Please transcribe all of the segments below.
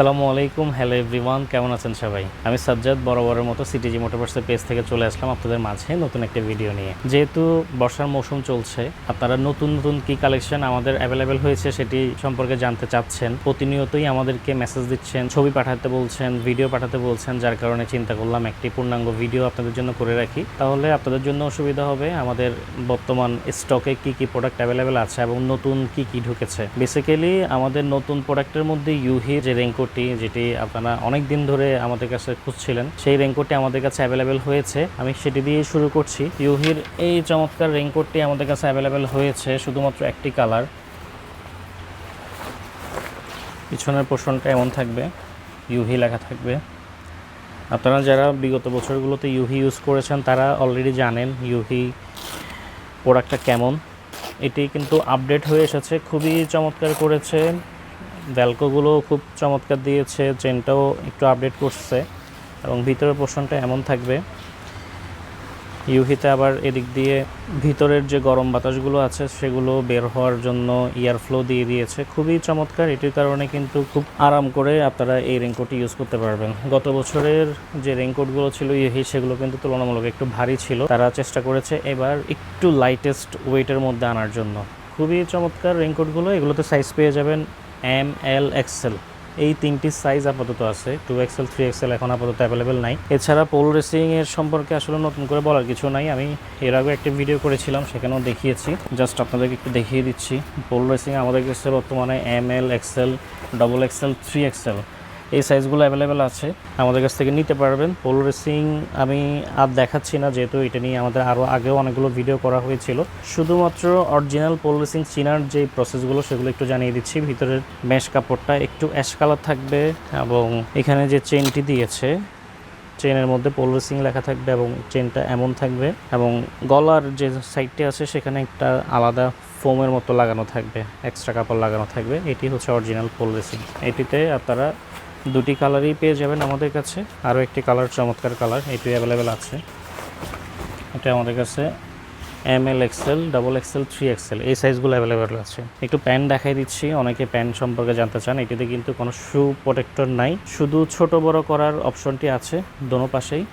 আসসালামু আলাইকুম। Hello everyone কেমন আছেন সবাই? আমি সাজ্জাদ, বরাবরের মতো সিটিজি মোটরপার্সের পেজ থেকে চলে আসলাম আপনাদের মাঝে নতুন একটা ভিডিও নিয়ে। যেহেতু বর্ষার মৌসুম চলছে, আপনারা নতুন নতুন কি কালেকশন আমাদের অ্যাভেলেবেল হয়েছে সেটি সম্পর্কে জানতে চাচ্ছেন, প্রতিনিয়তই আমাদেরকে মেসেজ দিচ্ছেন, ছবি পাঠাতে বলছেন ভিডিও পাঠাতে বলছেন, যার কারণে চিন্তা করলাম একটি পূর্ণাঙ্গ ভিডিও আপনাদের জন্য করে রাখি। তাহলে আপনাদের জন্য সুবিধা হবে, আমাদের বর্তমান স্টকে কি কি প্রোডাক্ট অ্যাভেলেবেল আছে এবং নতুন কি কি ঢুকেছে। বেসিক্যালি আমাদের নতুন প্রোডাক্টের মধ্যে ইউহি যে রেইনকোটটি যেটি আপনারা অনেক দিন ধরে আমাদের কাছে খুঁজছিলেন, সেই রেনকোটটি আমাদের কাছে অ্যাভেলেবেল হয়েছে। আমি সেটি দিয়ে শুরু করছি। ইউহির এই চমৎকার রেনকোটটি আমাদের কাছে অ্যাভেলেবেল হয়েছে শুধুমাত্র একটি কালার পিছনের পোর্শনটা এমন থাকবে, ইউহি লেখা থাকবে। আপনারা যারা বিগত বছরগুলোতে ইউহি ইউজ করেছেন, তারা অলরেডি জানেন ইউহি প্রোডাক্টটা কেমন। এটি কিন্তু আপডেট হয়ে এসেছে, খুবই চমৎকার করেছে। ভ্যালকোগুলো খুব চমৎকার দিয়েছে চেনটাও একটু আপডেট করছে এবং ভিতরের পোর্শনটা এমন থাকবে। ইউহিতে আবার এদিক দিয়ে ভিতরের যে গরম বাতাসগুলো আছে, সেগুলো বের হওয়ার জন্য ইয়ার ফ্লো দিয়ে দিয়েছে। খুবই চমৎকার, এটির কারণে কিন্তু খুব আরাম করে আপনারা এই রেনকোটটি ইউজ করতে পারবেন। গত বছরের যে রেনকোটগুলো ছিল ইউহি সেগুলো কিন্তু তুলনামূলক একটু ভারী ছিল। তারা চেষ্টা করেছে এবার একটু লাইটেস্ট ওয়েটের মধ্যে আনার জন্য। খুবই চমৎকার রেনকোটগুলো এগুলোতে সাইজ পেয়ে যাবেন এম এল এক্সেল। এই তিনটি সাইজ আপাতত আছে। টু এক্সেল থ্রি এক্সেল এখন আপাতত অ্যাভেলেবেল নাই। এছাড়া পোল রেসিংয়ের সম্পর্কে আসলে নতুন করে বলার কিছু নাই। আমি এর আগে একটি ভিডিও করেছিলাম, সেখানেও দেখিয়েছি। জাস্ট আপনাদেরকে একটু দেখিয়ে দিচ্ছি। পোল রেসিং আমাদের কাছে বর্তমানে M L XL double XL three XL এই সাইজগুলো অ্যাভেলেবেল আছে। আমাদের কাছ থেকে নিতে পারবেন। পোল রেসিং আমি আর দেখাচ্ছি না, যেহেতু এটা নিয়ে আমাদের আরও আগেও অনেকগুলো ভিডিও করা হয়েছিল। শুধুমাত্র অরিজিনাল পোল রেসিং চিনার যে প্রসেসগুলো সেগুলো একটু জানিয়ে দিচ্ছি। ভিতরের মেশ কাপড়টা একটু অ্যাশ কালার থাকবে এবং এখানে যে চেনটি দিয়েছে চেনের মধ্যে পোল রেসিং লেখা থাকবে এবং চেনটা এমন থাকবে এবং গলার যে সাইডটি আছে, সেখানে একটা আলাদা ফোমের মতো লাগানো থাকবে এক্সট্রা কাপড় লাগানো থাকবে। এটি হচ্ছে অরিজিনাল পোল রেসিং এটিতে আপনারা দুটি কালারই পেয়ে যাবেন আমাদের কাছে। আরও একটি কালার, চমৎকার কালার এটি অ্যাভেলেবেল আছে। এটা আমাদের কাছে M L XL double XL three XL এই সাইজগুলো অ্যাভেলেবেল আছে। একটু প্যান্ট দেখাই দিচ্ছি, অনেকে প্যান্ট সম্পর্কে জানতে চান, এটিতে কিন্তু কোনো শু প্রোটেক্টর নাই। শুধু ছোট বড় করার অপশনটি আছে, দোনো পাশেই।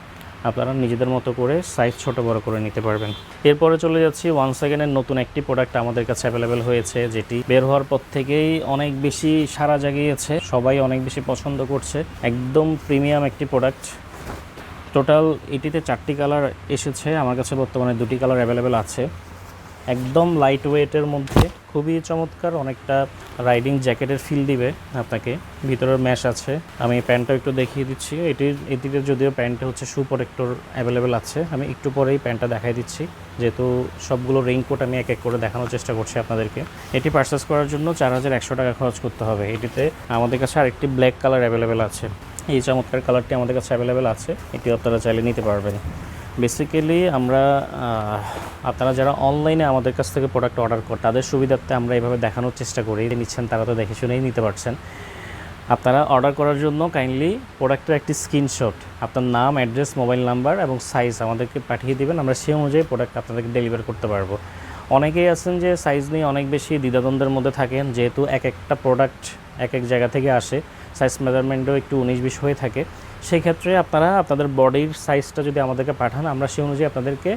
আপনারা নিজেদের মতো করে সাইজ ছোট বড় করে নিতে পারবেন। এরপরে চলে যাচ্ছি ওয়ান সেকেন্ডের নতুন একটি প্রোডাক্ট আমাদের কাছে অ্যাভেলেবেল হয়েছে, যেটি বের হওয়ার পর থেকেই অনেক বেশি সারা জাগিয়েছে, সবাই অনেক বেশি পছন্দ করছে। একদম প্রিমিয়াম একটি প্রোডাক্ট টোটাল এটিতে চারটি কালার এসেছে, আমার কাছে বর্তমানে দুটি কালার অ্যাভেলেবেল আছে। একদম লাইট ওয়েটের মধ্যে খুবই চমৎকার, অনেকটা রাইডিং জ্যাকেটের ফিল দিবে আপনাকে। ভিতরের ম্যাশ আছে। আমি প্যান্টটা একটু দেখিয়ে দিচ্ছি। এটির, এটিতে যদিও প্যান্টটা হচ্ছে শু প্রোটেক্টর অ্যাভেলেবেল আছে, আমি একটু পরেই প্যান্টটা দেখাই দিচ্ছি। যেহেতু সবগুলো রেইনকোট আমি এক এক করে দেখানোর চেষ্টা করছি আপনাদেরকে। এটি পারচেস করার জন্য চার হাজার একশো টাকা খরচ করতে হবে। এটিতে আমাদের কাছে আরেকটি ব্ল্যাক কালার অ্যাভেলেবেল আছে। এই চমৎকার কালারটি আমাদের কাছে অ্যাভেলেবেল আছে। এটি আপনারা চাইলে নিতে পারবেন। বেসিক্যালি আমরা আপনারা যারা অনলাইনে আমাদের কাছ থেকে প্রোডাক্ট অর্ডার করেন তাদের সুবিধার্থে আমরা এইভাবে দেখানোর চেষ্টা করি। নিচ্ছেন, তারা তো দেখে শুনেই নিতে পারছেন। আপনারা অর্ডার করার জন্য কাইন্ডলি প্রোডাক্টের একটি স্ক্রিনশট আপনার নাম অ্যাড্রেস মোবাইল নাম্বার এবং সাইজ আমাদেরকে পাঠিয়ে দেবেন। আমরা সেই অনুযায়ী প্রোডাক্ট আপনাদেরকে ডেলিভার করতে পারব। অনেকেই আছেন যে সাইজ নিয়ে অনেক বেশি দ্বিধাদ্বন্দ্বের মধ্যে থাকেন, যেহেতু এক একটা প্রোডাক্ট এক এক জায়গা থেকে আসে। সাইজ মেজারমেন্টও একটু উনিশ বিশ হয়ে থাকে। সেই ক্ষেত্রে আপনারা আপনাদের বডির সাইজটা যদি আমাদেরকে পাঠান, আমরা সেই অনুযায়ী আপনাদেরকে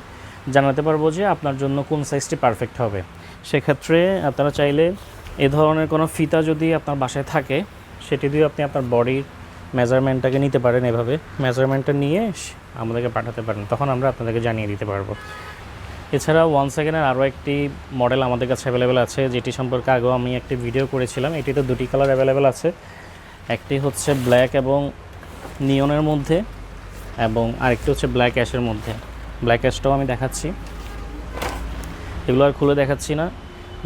জানাতে পারব যে আপনার জন্য কোন সাইজটি পারফেক্ট হবে। সেক্ষেত্রে আপনারা চাইলে এ ধরনের কোনো ফিতা যদি আপনার বাসায় থাকে, সেটি দিয়ে আপনি আপনার বডির মেজারমেন্টটাকে নিতে পারেন এভাবে। মেজারমেন্টটা নিয়ে আমাদেরকে পাঠাতে পারেন, তখন আমরা আপনাদেরকে জানিয়ে দিতে পারব। এছাড়া ওয়ান সেকেন্ডের আরও একটি মডেল আমাদের কাছে অ্যাভেলেবেল আছে, যেটি সম্পর্কে আগেও আমি একটি ভিডিও করেছিলাম। এটিতে দুটি কালার অ্যাভেলেবেল আছে। একটি হচ্ছে ব্ল্যাক এবং নিয়নের মধ্যে এবং আরেকটি হচ্ছে ব্ল্যাক অ্যাশের মধ্যে। ব্ল্যাক অ্যাশটাও আমি দেখাচ্ছি। এগুলো আর খুলে দেখাচ্ছি না,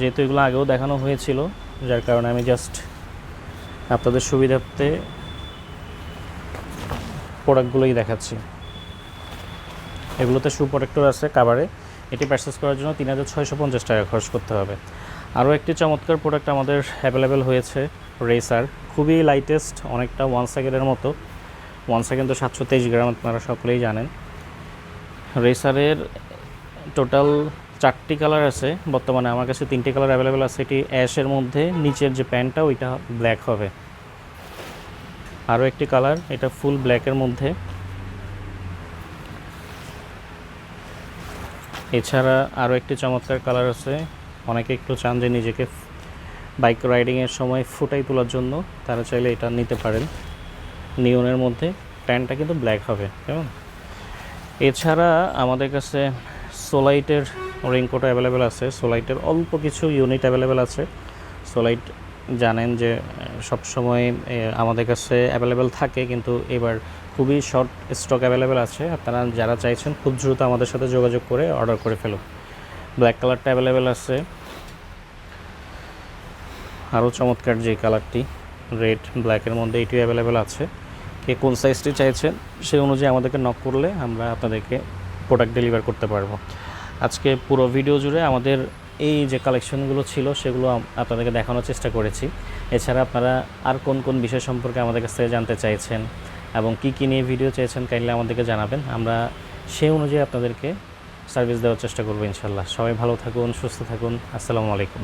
যেহেতু এগুলো আগেও দেখানো হয়েছিল, যার কারণে আমি জাস্ট আপনাদের সুবিধার্থে প্রোডাক্টগুলোই দেখাচ্ছি। এগুলোতে শু প্রোটেক্টর আছে কাভারে এটি পারচেস করার জন্য তিন হাজার ছয়শো পঞ্চাশ টাকা খরচ করতে হবে। আরও একটি চমৎকার প্রোডাক্ট আমাদের অ্যাভেলেবেল হয়েছে রেসার খুবই লাইটেস্ট অনেকটা ওয়ান সেকেন্ডের মতো। ওয়ান সেকেন্ড তো সাতশো তেইশ গ্রাম আপনারা সকলেই জানেন। রেসারের টোটাল চারটি কালার আছে। বর্তমানে আমার কাছে তিনটি কালার অ্যাভেলেবেল আছে। এটি অ্যাশের মধ্যে, নিচের যে প্যান্টটা ওইটা ব্ল্যাক হবে। আরও একটি কালার এটা ফুল ব্ল্যাকের মধ্যে। এছাড়া আরও একটি চমৎকার কালার আছে। অনেকে একটু চান যে নিজেকে বাইক রাইডিংয়ের সময় ফুটাই তোলার জন্য, তারা চাইলে এটা নিতে পারেন। নিয়নের মধ্যে প্যান্টটা কিন্তু ব্ল্যাক হবে, কেমন? এছাড়া আমাদের কাছে সোলাইটের রেইনকোট অ্যাভেলেবেল আছে সোলাইটের অল্প কিছু ইউনিট অ্যাভেলেবেল আছে। সোলাইট জানেন যে, সবসময় আমাদের কাছে অ্যাভেলেবেল থাকে, কিন্তু এবার খুবই শর্ট স্টক অ্যাভেলেবেল আছে। আপনারা যারা চাইছেন, খুব দ্রুত আমাদের সাথে যোগাযোগ করে অর্ডার করে ফেলুন। ব্ল্যাক কালারটা অ্যাভেলেবেল আছে। আরও চমৎকার যে কালারটি রেড ব্ল্যাকের মধ্যে এটিও অ্যাভেলেবেল আছে। কে কোন সাইজটি চাইছেন, সেই অনুযায়ী আমাদেরকে নক করলে আমরা আপনাদেরকে প্রোডাক্ট ডেলিভার করতে পারব। আজকে পুরো ভিডিও জুড়ে আমাদের এই যে কালেকশনগুলো ছিল, সেগুলো আপনাদেরকে দেখানোর চেষ্টা করেছি। এছাড়া আপনারা আর কোন কোন বিষয় সম্পর্কে আমাদের কাছ থেকে জানতে চাইছেন এবং কী কী নিয়ে ভিডিও চাইছেন কাইন্ডলি আমাদেরকে জানাবেন। আমরা সেই অনুযায়ী আপনাদেরকে সার্ভিস দেওয়ার চেষ্টা করব ইনশাল্লাহ। সবাই ভালো থাকুন, সুস্থ থাকুন। আসসালামু আলাইকুম।